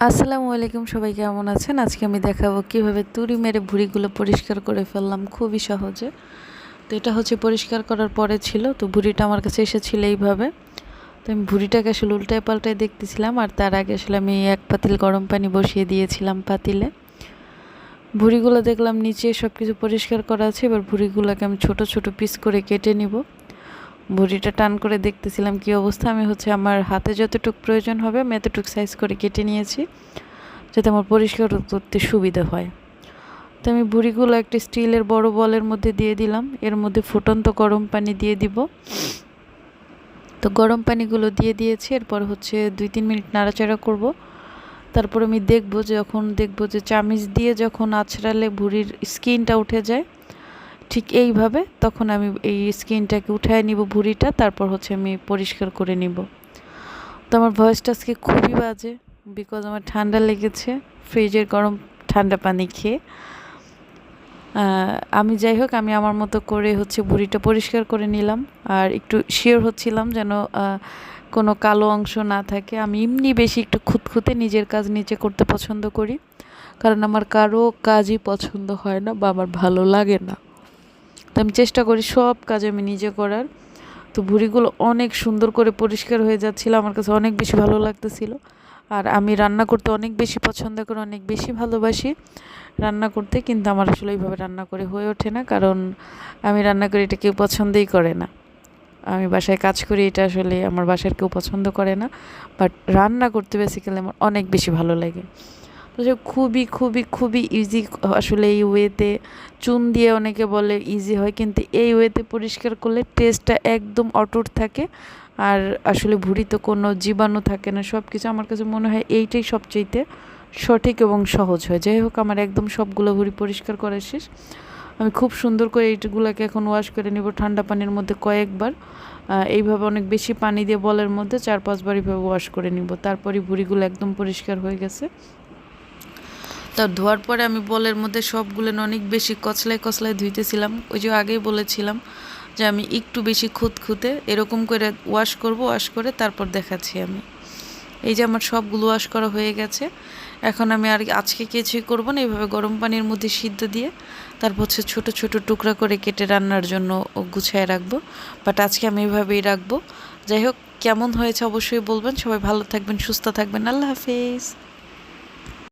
আসসালামু আলাইকুম, সবাই কেমন আছেন? আজকে আমি দেখাবো কীভাবে তুড়ি মেরে ভুঁড়িগুলো পরিষ্কার করে ফেললাম, খুবই সহজে। তো এটা হচ্ছে পরিষ্কার করার পরে ছিল, তো ভুঁড়িটা আমার কাছে এসেছিল এইভাবে। তো আমি ভুঁড়িটাকে আসলে উল্টায় পাল্টায় দেখতেছিলাম, আর তার আগে আসলে আমি এক পাতিল গরম পানি বসিয়ে দিয়েছিলাম পাতিলে। ভুড়িগুলো দেখলাম নিচে সব কিছু পরিষ্কার করা আছে, এবার ভুঁড়িগুলোকে আমি ছোট ছোট পিস করে কেটে নিব। ভুঁড়িটা টান করে দেখতেছিলাম কি অবস্থা, আমি হচ্ছে আমার হাতে যতটুকু প্রয়োজন হবে আমি এতটুকু সাইজ করে কেটে নিয়েছি, যাতে আমার পরিষ্কার করতে সুবিধা হয়। তো আমি ভুঁড়িগুলো একটা স্টিলের বড় বলের মধ্যে দিয়ে দিলাম, এর মধ্যে ফুটন্ত গরম পানি দিয়ে দিব। তো গরম পানিগুলো দিয়ে দিয়েছি, এরপর হচ্ছে দুই তিন মিনিট নাড়াচাড়া করব। তারপর আমি দেখব যখন দেখব যে চামিচ দিয়ে যখন আছড়ালে ভুঁড়ির স্কিনটা উঠে যায় ঠিক এইভাবে তখন আমি এই স্কিনটাকে উঠায় নিব, ভুঁড়িটা, তারপর হচ্ছে আমি পরিষ্কার করে নিব। তো আমার ভয়েসটা আজকে খুবই বাজে বিকজ আমার ঠান্ডা লেগেছে, ফ্রিজের গরম ঠান্ডা পানি খেয়ে। আমি যাই হোক, আমি আমার মতো করে হচ্ছে ভুঁড়িটা পরিষ্কার করে নিলাম। আর একটু শিওর হচ্ছিলাম যেন কোনো কালো অংশ না থাকে। আমি এমনি বেশি একটু খুঁতখুঁতে নিজের কাজ নিজে করতে পছন্দ করি। কারণ আমার কারও কাজই পছন্দ হয় না বা আমার ভালো লাগে না। তো আমি চেষ্টা করি সব কাজ আমি নিজে করার। তো ভুঁড়িগুলো অনেক সুন্দর করে পরিষ্কার হয়ে যাচ্ছিল, আমার কাছে অনেক বেশি ভালো লাগতেছিল। আর আমি রান্না করতে অনেক বেশি পছন্দ করি, অনেক বেশি ভালোবাসি রান্না করতে, কিন্তু আমার আসলে এইভাবে রান্না করে হয়ে ওঠে না, কারণ আমি রান্না করি এটা কেউ পছন্দই করে না। আমি বাসায় কাজ করি, এটা আসলে আমার বাসার কেউ পছন্দ করে না। বাট রান্না করতে বেসিক্যালি আমার অনেক বেশি ভালো লাগে। তো সে খুবই খুবই খুবই ইজি আসলে এই ওয়েতে চুন দিয়ে অনেকে বলে ইজি হয়, কিন্তু এই ওয়েতে পরিষ্কার করলে টেস্টটা একদম অটুট থাকে। আর আসলে ভুঁড়িতে কোনো জীবাণু থাকে না সব কিছু আমার কাছে মনে হয় এইটাই সবচেয়েতে সঠিক এবং সহজ হয়। যাই হোক, আমার একদম সবগুলো ভুঁড়ি পরিষ্কার করা শেষ। আমি খুব সুন্দর করে এইগুলোকে এখন ওয়াশ করে নিব ঠান্ডা পানির মধ্যে কয়েকবার। এইভাবে অনেক বেশি পানি দিয়ে বলের মধ্যে চার পাঁচবার এইভাবে ওয়াশ করে নিব। তারপরে ভুঁড়িগুলো একদম পরিষ্কার হয়ে গেছে। তা ধোয়ার পরে আমি বলের মধ্যে সবগুলো অনেক বেশি কচলায় কচলায় ধুইতেছিলাম। ওই যে আগেই বলেছিলাম যে আমি একটু বেশি খুঁত খুঁতে এরকম করে ওয়াশ করব ওয়াশ করে তারপর দেখাচ্ছি আমি। এই যে আমার সবগুলো ওয়াশ করা হয়ে গেছে। এখন আমি আর আজকে কিছুই করব না, এইভাবে গরম পানির মধ্যে সিদ্ধ দিয়ে তারপর হচ্ছে ছোট ছোট টুকরা করে কেটে রান্নার জন্য গুছায় রাখব। বাট আজকে আমি এইভাবেই রাখব। যাই হোক, কেমন হয়েছে অবশ্যই বলবেন। সবাই ভালো থাকবেন, সুস্থ থাকবেন। আল্লাহ হাফিজ।